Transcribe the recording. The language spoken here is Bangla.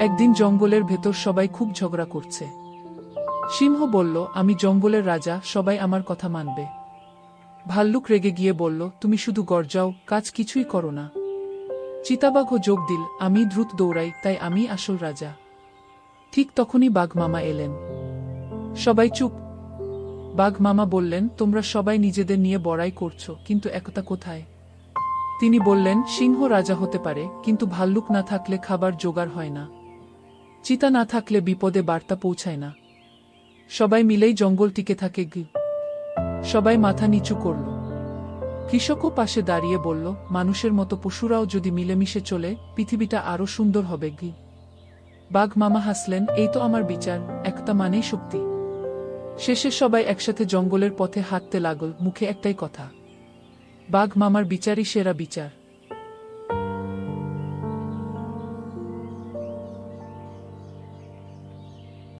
একদিন জঙ্গলের ভেতর সবাই খুব ঝগড়া করছে। সিংহ বলল, আমি জঙ্গলের রাজা, সবাই আমার কথা মানবে। ভাল্লুক রেগে গিয়ে বলল, তুমি শুধু গর্জাও, কাজ কিছুই করো না। চিতাবাঘও যোগ দিল, আমি দ্রুত দৌড়াই, তাই আমি আসল রাজা। ঠিক তখনই বাঘ মামা এলেন। সবাই চুপ। বাঘ মামা বললেন, তোমরা সবাই নিজেদের নিয়ে বড়াই করছ, কিন্তু একতা কোথায়? তিনি বললেন, সিংহ রাজা হতে পারে, কিন্তু ভাল্লুক না থাকলে খাবার জোগাড় হয় না। চিতা না থাকলে বিপদে বার্তা পৌঁছায় না। সবাই মিলেই জঙ্গল টিকে থাকে গি। সবাই মাথা নিচু করল। কৃষকও পাশে দাঁড়িয়ে বলল, মানুষের মতো পশুরাও যদি মিলেমিশে চলে, পৃথিবীটা আরও সুন্দর হবে গি। বাঘ মামা হাসলেন, এই তো আমার বিচার, একটা মানেই শক্তি। শেষে সবাই একসাথে জঙ্গলের পথে হাঁটতে লাগল, মুখে একটাই কথা। বাঘ মামার বিচারই সেরা বিচার।